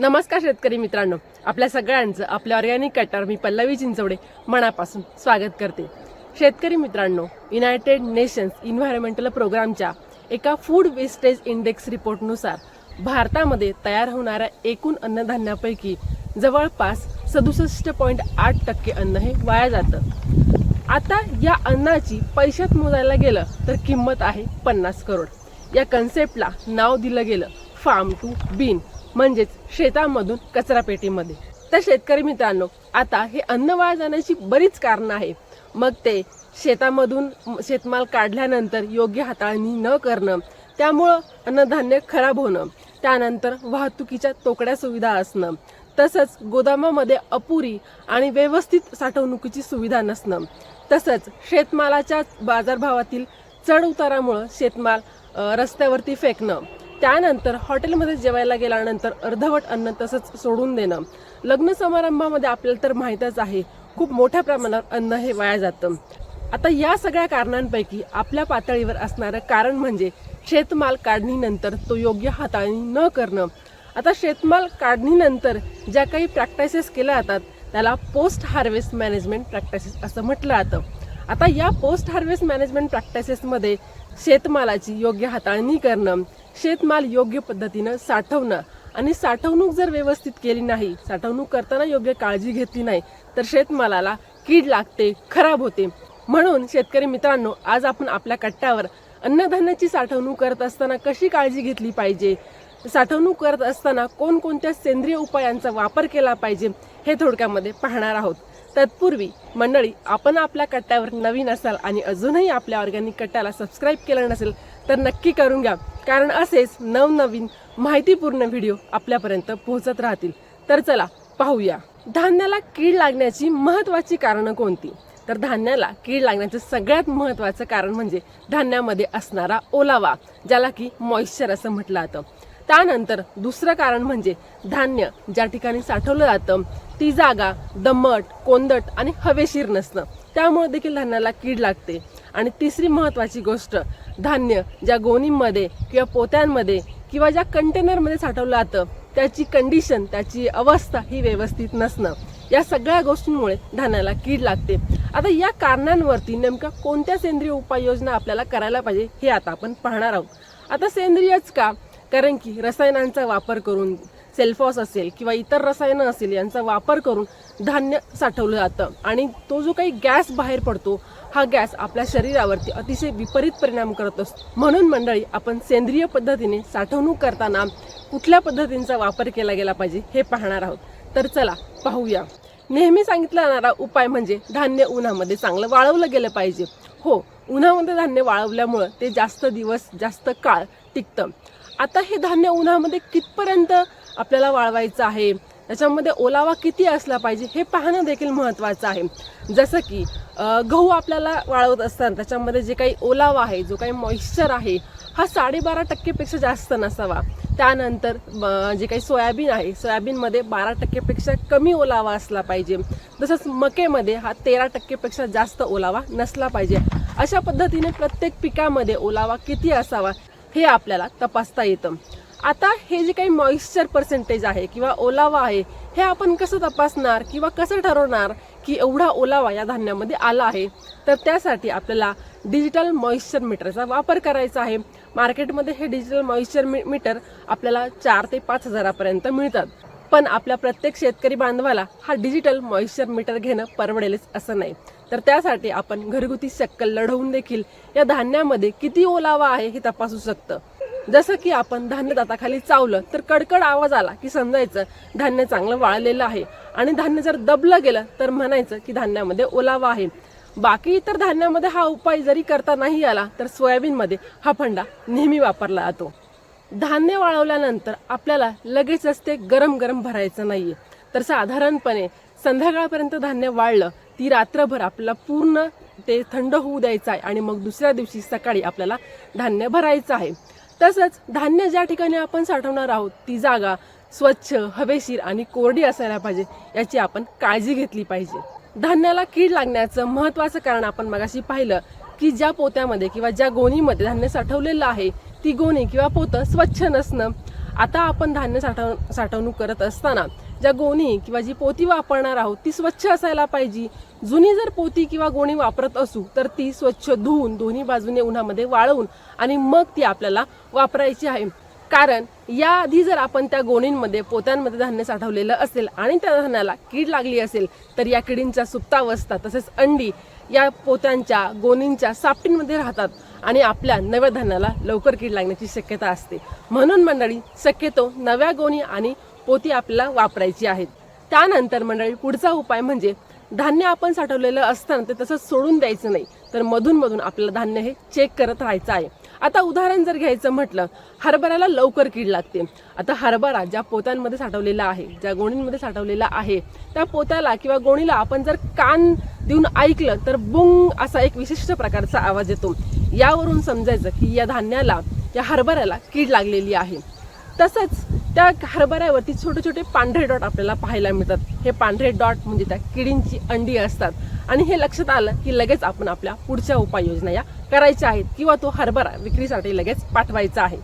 नमस्कार शेतकरी मित्रांनो. आपल्या सगळ्यांचं आपल्या ऑर्गॅनिक कटर मी पल्लवी चिंचवडे मनापासून स्वागत करते. शेतकरी मित्रांनो युनायटेड नेशन्स इन्व्हायरमेंटल प्रोग्रामच्या एका फूड वेस्टेज इंडेक्स रिपोर्टनुसार भारतामध्ये तयार होणाऱ्या एकूण अन्नधान्यापैकी जवळपास सदुसष्ट पॉईंट आठ टक्के अन्न हे वाया जातं. आता या अन्नाची पैशात मोजायला गेलं तर किंमत आहे पन्नास करोड. या कन्सेप्टला नाव दिलं गेलं. फार्म टू बीन म्हणजेच शेतामधून कचरापेटीमध्ये तर शेतकरी मित्रांनो आता हे अन्न वाया जाण्याची बरीच कारणं आहे मग ते शेतामधून शेतमाल काढल्यानंतर योग्य हाताळणी न करणं त्यामुळं अन्नधान्य खराब होणं त्यानंतर वाहतुकीच्या तोकड्या सुविधा असणं तसंच गोदामामध्ये अपुरी आणि व्यवस्थित साठवणुकीची सुविधा नसणं तसंच शेतमालाच्या बाजारभावातील चढ उतारामुळं शेतमाल रस्त्यावरती फेकणं त्यानंतर हॉटेलमध्ये जेवायला गेल्यानंतर अर्धवट अन्न तसंच सोडून देणं. लग्न समारंभामध्ये आपल्याला तर माहीतच आहे खूप मोठ्या प्रमाणावर अन्न हे वाया जातं. आता या सगळ्या कारणांपैकी आपल्या पातळीवर असणारं कारण म्हणजे शेतमाल काढणीनंतर तो योग्य हाताळणी न करणं. आता शेतमाल काढणीनंतर ज्या काही प्रॅक्टिसेस केल्या जातात त्याला पोस्ट हार्वेस्ट मॅनेजमेंट प्रॅक्टिसेस असं म्हटलं जातं. आता या पोस्ट हार्वेस्ट मॅनेजमेंट प्रॅक्टिसेसमध्ये शेतमालाची योग्य हाताळणी करणं शेतमाल योग्य पद्धतीनं साठवणं आणि साठवणूक जर व्यवस्थित केली नाही साठवणूक करताना योग्य काळजी घेतली नाही तर शेतमालाला कीड लागते खराब होते. म्हणून शेतकरी मित्रांनो आज आपण आपल्या कट्ट्यावर अन्नधान्याची साठवणूक करत असताना कशी काळजी घेतली पाहिजे? साठवणूक करत असताना कोणकोणत्या सेंद्रिय उपायांचा वापर केला पाहिजे हे थोडक्यामध्ये पाहणार आहोत. तत्पूर्वी मंडळी आपण आपल्या कट्ट्यावर नवीन असाल आणि अजूनही आपल्या ऑर्गॅनिक कट्ट्याला सबस्क्राईब केलं नसेल तर नक्की करून घ्या. कारण असेच नवनवीन माहितीपूर्ण व्हिडिओ आपल्यापर्यंत पोहोचत राहतील. तर चला पाहूया. धान्याला कीड लागण्याची महत्वाची कारणं कोणती? तर धान्याला कीड लागण्याचं सगळ्यात महत्वाचं कारण म्हणजे धान्यामध्ये असणारा ओलावा ज्याला की मॉइश्चर असं म्हटलं जातं. त्यानंतर दुसरं कारण म्हणजे धान्य ज्या ठिकाणी साठवलं जातं ती जागा दमट कोंदट आणि हवेशीर नसणं. त्यामुळे देखील धान्याला कीड लागते. आणि तिसरी महत्त्वाची गोष्ट धान्य ज्या गोणींमध्ये किंवा पोत्यांमध्ये किंवा ज्या कंटेनरमध्ये साठवलं जातं त्याची कंडिशन त्याची अवस्था ही व्यवस्थित नसणं. या सगळ्या गोष्टींमुळे धान्याला कीड लागते. आता या कारणांवरती नेमका कोणत्या सेंद्रिय उपाययोजना आपल्याला करायला पाहिजे हे आता आपण पाहणार आहोत. आता सेंद्रियच का? कारण की रसायनांचा वापर करून सेल्फॉस असेल किंवा इतर रसायनं असेल यांचा वापर करून धान्य साठवलं जातं. आणि तो जो काही गॅस बाहेर पडतो हा गॅस आपल्या शरीरावरती अतिशय विपरीत परिणाम करत असतो म्हणून मंडळी आपण सेंद्रिय पद्धतीने साठवणूक करताना कुठल्या पद्धतींचा वापर केला गेला पाहिजे हे पाहणार आहोत. तर चला पाहूया. नेहमी सांगितला जाणारा उपाय म्हणजे धान्य उन्हामध्ये चांगलं वाळवलं गेलं पाहिजे. हो उन्हामध्ये धान्य वाळवल्यामुळं ते जास्त दिवस जास्त काळ टिकतं. आता हे धान्य उन्हामध्ये कितपर्यंत आपल्याला वाळवायचं आहे. त्याच्यामध्ये ओलावा किती असला पाहिजे हे पाहणं देखील महत्त्वाचं आहे. जसं की गहू आपल्याला वाळवत असताना त्याच्यामध्ये जे काही ओलावा आहे जो काही मॉइश्चर आहे हा साडेबारा टक्केपेक्षा जास्त नसावा. त्यानंतर जे काही सोयाबीन आहे सोयाबीनमध्ये बारा टक्केपेक्षा कमी ओलावा असला पाहिजे. तसंच मकेमध्ये हा तेरा टक्केपेक्षा जास्त ओलावा नसला पाहिजे. अशा पद्धतीने प्रत्येक पिकामध्ये ओलावा किती असावा हे आपल्याला तपासता येतं. आता हे जे काही मॉइश्चर पर्सेंटेज आहे किंवा ओलावा आहे हे आपण कसं तपासणार किंवा कसं ठरवणार की एवढा ओलावा या धान्यामध्ये आला आहे? तर त्यासाठी आपल्याला डिजिटल मॉइश्चर मीटरचा वापर करायचा आहे. मार्केटमध्ये हे डिजिटल मॉइश्चर मी मीटर आपल्याला चार ते पाच हजारापर्यंत मिळतात. पण आपल्या प्रत्येक शेतकरी बांधवाला हा डिजिटल मॉइश्चर मीटर घेणं परवडेलच असं नाही. तर त्यासाठी आपण घरगुती शक्कल लढवून देखील या धान्यामध्ये किती ओलावा आहे हे तपासू शकतं. जसं की आपण धान्य दाताखाली चावलं तर कडकड आवाज आला की समजायचं धान्य चांगलं वाळलेलं आहे. आणि धान्य जर दबलं गेलं तर म्हणायचं की धान्यामध्ये ओलावा आहे. बाकी इतर धान्यामध्ये हा उपाय जरी करता नाही आला तर सोयाबीनमध्ये हा फंडा नेहमी वापरला जातो. धान्य वाळवल्यानंतर आपल्याला लगेचच ते गरम गरम भरायचं नाहीये. तर साधारणपणे संध्याकाळपर्यंत धान्य वाळलं ती रात्रभर आपल्याला पूर्ण ते थंड होऊ द्यायचं आहे आणि मग दुसऱ्या दिवशी सकाळी आपल्याला धान्य भरायचं आहे. तसंच धान्य ज्या ठिकाणी आपण साठवणार आहोत ती जागा स्वच्छ हवेशीर आणि कोरडी असायला पाहिजे याची आपण काळजी घेतली पाहिजे. धान्याला कीड लागण्याचं महत्वाचं कारण आपण मगाशी पाहिलं की ज्या पोत्यामध्ये किंवा ज्या गोणीमध्ये धान्य साठवलेलं आहे ती गोणी किंवा पोतं स्वच्छ नसणं. आता आपण धान्य साठव साठवणूक करत असताना ज्या गोणी किंवा जी पोती वापरणार आहोत ती स्वच्छ असायला पाहिजे. जुनी जर पोती किंवा गोणी वापरत असू तर ती स्वच्छ धुवून दोन्ही बाजूने उन्हामध्ये वाळवून आणि मग ती आपल्याला वापरायची आहे. कारण याआधी जर आपण त्या गोणींमध्ये पोत्यांमध्ये धान्य साठवलेलं असेल आणि त्या धान्याला कीड लागली असेल तर या किडींच्या सुप्तावस्था तसेच अंडी या पोत्यांच्या गोणींच्या सापटींमध्ये राहतात आणि आपल्या नव्या धान्याला लवकर कीड लागण्याची शक्यता असते. म्हणून मंडळी शक्यतो नव्या गोणी आणि पोती आपल्याला वापरायची आहेत. त्यानंतर मंडळी पुढचा उपाय म्हणजे धान्य आपण साठवलेलं असताना ते तसंच सोडून द्यायचं नाही. तर मधून मधून आपलं धान्य हे चेक करत राहायचं आहे. आता उदाहरण जर घ्यायचं म्हटलं हरभऱ्याला लवकर कीड लागते. आता हरभरा ज्या पोत्यांमध्ये साठवलेला आहे ज्या गोणींमध्ये साठवलेला आहे त्या पोत्याला किंवा गोणीला आपण जर कान देऊन ऐकलं तर बुंग असा एक विशिष्ट प्रकारचा आवाज येतो. यावरून समजायचं की या धान्याला या हरभऱ्याला कीड लागलेली आहे. तसंच त्या हरभऱ्यावरती छोटे छोटे पांढरे डॉट आपल्याला पाहायला मिळतात. हे पांढरे डॉट म्हणजे त्या किडींची अंडी असतात. आणि हे लक्षात आलं की लगेच आपण आपल्या पुढच्या उपाययोजना या करायच्या आहेत किंवा तो हरभरा विक्रीसाठी लगेच पाठवायचा आहे.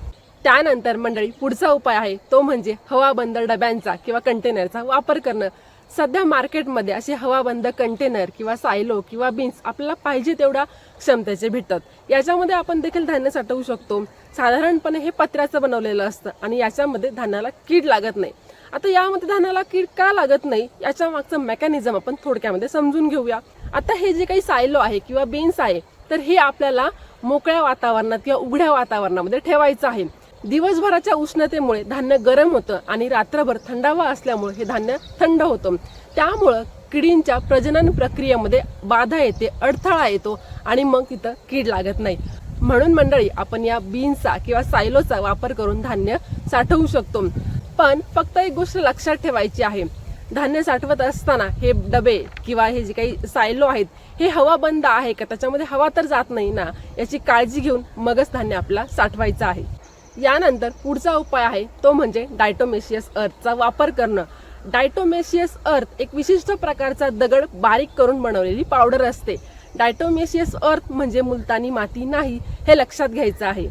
त्यानंतर मंडळी पुढचा उपाय आहे तो म्हणजे हवाबंद डब्यांचा किंवा कंटेनरचा वापर करणं. सध्या मार्केटमध्ये असे हवाबंद कंटेनर किंवा सायलो किंवा बीन्स आपल्याला पाहिजे तेवढ्या क्षमतेचे भेटतात. याच्यामध्ये आपण देखील धान्य साठवू शकतो. साधारणपणे हे पत्र्याचं बनवलेलं असतं आणि याच्यामध्ये धान्याला कीड लागत नाही. आता यामध्ये धान्याला कीड का लागत नाही याच्या मागचं मेकॅनिझम आपण थोडक्यामध्ये समजून घेऊया. आता हे जे काही सायलो आहे किंवा बीन्स आहे तर हे आपल्याला मोकळ्या वातावरणात किंवा उघड्या वातावरणामध्ये ठेवायचं आहे. दिवसभराच्या उष्णतेमुळे धान्य गरम होतं आणि रात्रभर थंडावा असल्यामुळे हे धान्य थंड होतं. त्यामुळं किडींच्या प्रजनन प्रक्रियेमध्ये बाधा येते अडथळा येतो आणि मग तिथं कीड लागत नाही. म्हणून मंडळी आपण या बीन्सचा किंवा सायलोचा वापर करून धान्य साठवू शकतो. पण फक्त एक गोष्ट लक्षात ठेवायची आहे. धान्य साठवत असताना हे डबे किंवा हे जे काही सायलो आहेत हे हवा बंद आहे का? त्याच्यामध्ये हवा तर जात नाही ना. याची काळजी घेऊन मगच धान्य आपला साठवायचं आहे. यानंतर पुढचा उपाय आहे तो म्हणजे डायटोमेशियस अर्थचा वापर करणं. डायटोमेशियस अर्थ एक विशिष्ट प्रकारचा दगड बारीक करून बनवलेली पावडर असते. डायटोमेशियस अर्थ म्हणजे मुलतानी माती नाही हे लक्षात घ्यायचं आहे.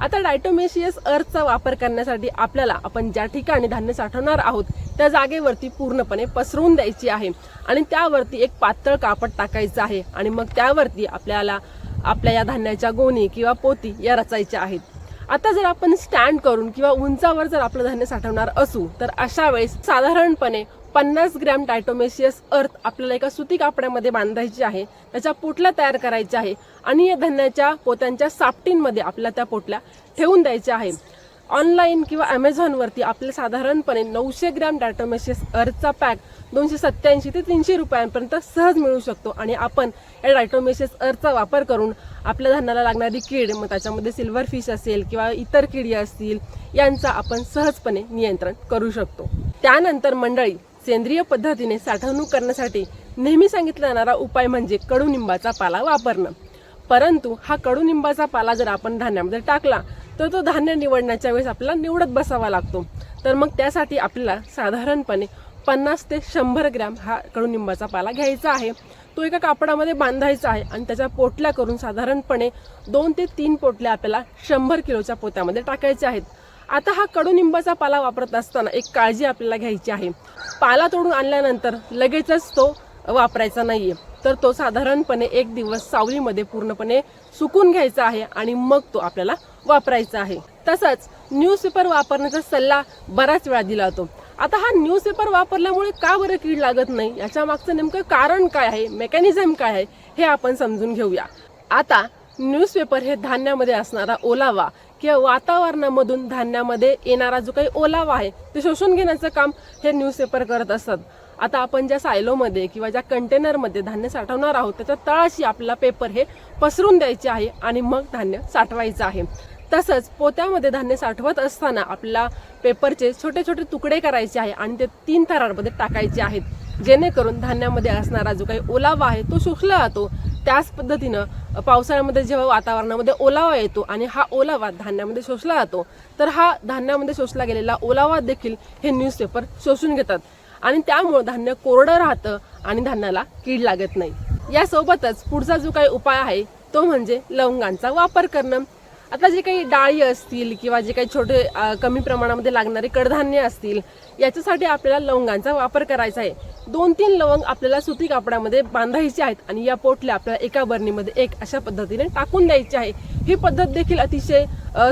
आता डायटोमेशियस अर्थचा वापर करण्यासाठी आपल्याला आपण ज्या ठिकाणी धान्य साठवणार आहोत त्या जागेवरती पूर्णपणे पसरवून द्यायची आहे आणि त्यावरती एक पातळ कापड टाकायचं आहे आणि मग त्यावरती आपल्याला आपल्या या धान्याच्या गोणी किंवा पोती या रचायच्या आहेत. आता जर आपण स्टँड करून किंवा उंचावर जर आपलं धान्य साठवणार असू तर अशा वेळेस साधारणपणे पन्नास ग्रॅम डायटोमेशियस अर्थ आपल्याला एका सुती कापड्यामध्ये बांधायची आहे त्याच्या पोटल्या तयार करायच्या आहे आणि या धान्याच्या पोत्यांच्या सापटींमध्ये आपल्याला त्या पोटल्या ठेवून द्यायच्या आहे. ऑनलाईन किंवा ॲमेझॉनवरती आपले साधारणपणे नऊशे ग्रॅम डायटोमेशियस अर्थचा पॅक दोनशे सत्त्याऐंशी ते तीनशे रुपयांपर्यंत सहज मिळू शकतो. आणि आपण या डायटोमेशियस अर्थचा वापर करून आपल्या धान्याला लागणारी कीड मग त्याच्यामध्ये सिल्वर फिश असेल किंवा इतर किडी असतील यांचा आपण सहजपणे नियंत्रण करू शकतो. त्यानंतर मंडळी सेंद्रिय पद्धतीने साठवणूक करण्यासाठी नेहमी सांगितला जाणारा उपाय म्हणजे कडुनिंबाचा पाला वापरणं. परंतु हा कडुनिंबाचा पाला जर आपण धान्यामध्ये टाकला तर तो धान्य निवडण्याच्या वेळेस आपल्याला निवडत बसावा लागतो. तर मग त्यासाठी आपल्याला साधारणपणे पन्नास ते शंभर ग्रॅम हा कडुनिंबाचा पाला घ्यायचा आहे. तो एका कापडामध्ये बांधायचा आहे आणि त्याच्या पोटल्या करून साधारणपणे दोन ते तीन पोटल्या आपल्याला शंभर किलोच्या पोत्यामध्ये टाकायच्या आहेत. आता हा कडुनिंबाचा पाला वापरत असताना एक काळजी आपल्याला घ्यायची आहे. पाला तोडून आणल्यानंतर लगेचच तो वापरायचा नाही आहे तर तो साधारणपणे एक दिवस सावलीमध्ये पूर्णपणे सुकून घ्यायचा आहे आणि मग तो आपल्याला वापरायचा आहे. तसंच न्यूजपेपर वापरण्याचा सल्ला बराच वेळा दिला जातो. आता हा न्यूजपेपर वापरल्यामुळे का बरं कीड लागत नाही? याच्या मागचं नेमकं कारण काय आहे? मेकॅनिझम काय आहे? हे आपण समजून घेऊया. आता न्यूजपेपर हे धान्यामध्ये असणारा ओलावा किंवा वातावरणामधून धान्यामध्ये येणारा जो काही ओलावा आहे ते शोषून घेण्याचं काम हे न्यूजपेपर करत असतात. आता आपण ज्या सायलोमध्ये किंवा ज्या कंटेनरमध्ये धान्य साठवणार आहोत त्याच्या तळाशी आपल्याला पेपर हे पसरून द्यायचे आहे आणि मग धान्य साठवायचं आहे. तसंच पोत्यामध्ये धान्य साठवत असताना आपल्याला पेपरचे छोटे छोटे तुकडे करायचे आहे आणि ते तीन थरांमध्ये टाकायचे आहेत. जेणेकरून धान्यामध्ये असणारा जो काही ओलावा आहे तो शोषला जातो. त्याच पद्धतीनं पावसाळ्यामध्ये जेव्हा वातावरणामध्ये ओलावा येतो आणि हा ओलावा धान्यामध्ये शोषला जातो तर हा धान्यामध्ये शोषला गेलेला ओलावा देखील हे न्यूजपेपर शोषून घेतात. आणि त्यामुळे धान्य कोरडं राहतं आणि धान्याला कीड लागत नाही. यासोबतच पुढचा जो काही उपाय आहे तो म्हणजे लवंगांचा वापर करणं. आता जे काही डाळी असतील किंवा जे काही छोटे कमी प्रमाणामध्ये लागणारे कडधान्य असतील याच्यासाठी आपल्याला लवंगांचा वापर करायचा आहे. दोन तीन लवंग आपल्याला सुती कापडामध्ये बांधायचे आहेत आणि या पोटल्या आपल्याला एका बरणीमध्ये एक अशा पद्धतीने टाकून द्यायची आहे. ही पद्धत देखील अतिशय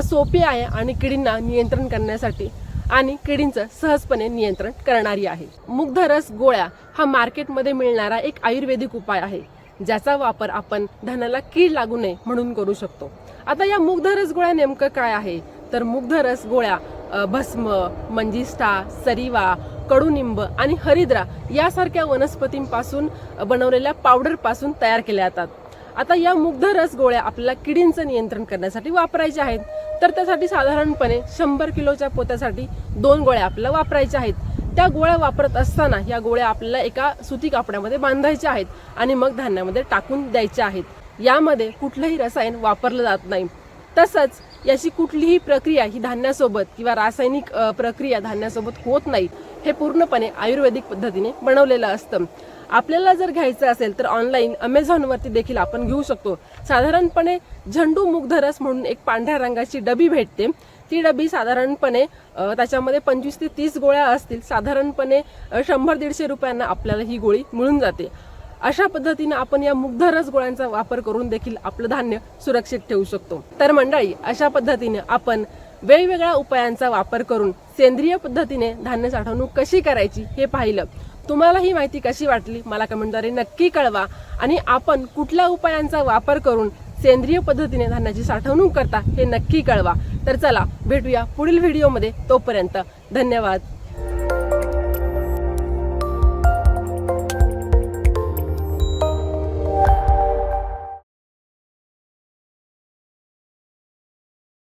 सोपी आहे आणि किडींना नियंत्रण करण्यासाठी आणि किडींचं सहजपणे नियंत्रण करणारी आहे. मुग्ध रस गोळ्या हा मार्केटमध्ये मिळणारा एक आयुर्वेदिक उपाय आहे ज्याचा वापर आपण धनाला कीड लागू नये म्हणून करू शकतो. आता या मुग्धरस गोळ्या नेमकं काय आहे? तर मुग्धरस गोळ्या भस्म मंजिष्ठा सरिवा कडुनिंब आणि हरिद्रा यासारख्या वनस्पतींपासून बनवलेल्या पावडरपासून तयार केल्या जातात. आता या मुग्ध रस गोळ्या आपल्याला किडींचं नियंत्रण करण्यासाठी वापरायच्या आहेत. तर त्यासाठी साधारणपणे शंभर किलोच्या पोत्यासाठी दोन गोळ्या आपल्याला वापरायच्या आहेत. त्या गोळ्या वापरत असताना या गोळ्या आपल्याला एका सुती कापडामध्ये बांधायच्या आहेत आणि मग धान्यामध्ये टाकून द्यायच्या आहेत. यामध्ये कुठलंही रसायन वापरलं जात नाही. तसंच याची कुठलीही प्रक्रिया ही धान्यासोबत किंवा रासायनिक प्रक्रिया धान्यासोबत होत नाही हे पूर्णपणे आयुर्वेदिक पद्धतीने बनवलेलं असतं. आपल्याला जर घ्यायचं असेल तर ऑनलाईन अमेझॉनवरती देखील आपण घेऊ शकतो. साधारणपणे झंडू मुगधरस म्हणून एक पांढऱ्या रंगाची डबी भेटते. ती डबी साधारणपणे त्याच्यामध्ये पंचवीस ते तीस गोळ्या असतील. साधारणपणे शंभर दीडशे रुपयांना आपल्याला ही गोळी मिळून जाते. अशा पद्धतीने आपण या मुग्धरस गोळ्यांचा वापर करून देखील आपलं धान्य सुरक्षित ठेवू शकतो. तर मंडळी अशा पद्धतीने आपण वेगवेगळ्या उपायांचा वापर करून सेंद्रिय पद्धतीने धान्य साठवणूक कशी करायची हे पाहिलं. तुम्हाला ही माहिती कशी वाटली मला कमेंटद्वारे नक्की कळवा आणि आपण कुठल्या उपायांचा वापर करून सेंद्रिय पद्धतीने धान्याची साठवणूक करता हे नक्की कळवा. तर चला भेटूया पुढील व्हिडिओमध्ये तोपर्यंत. धन्यवाद.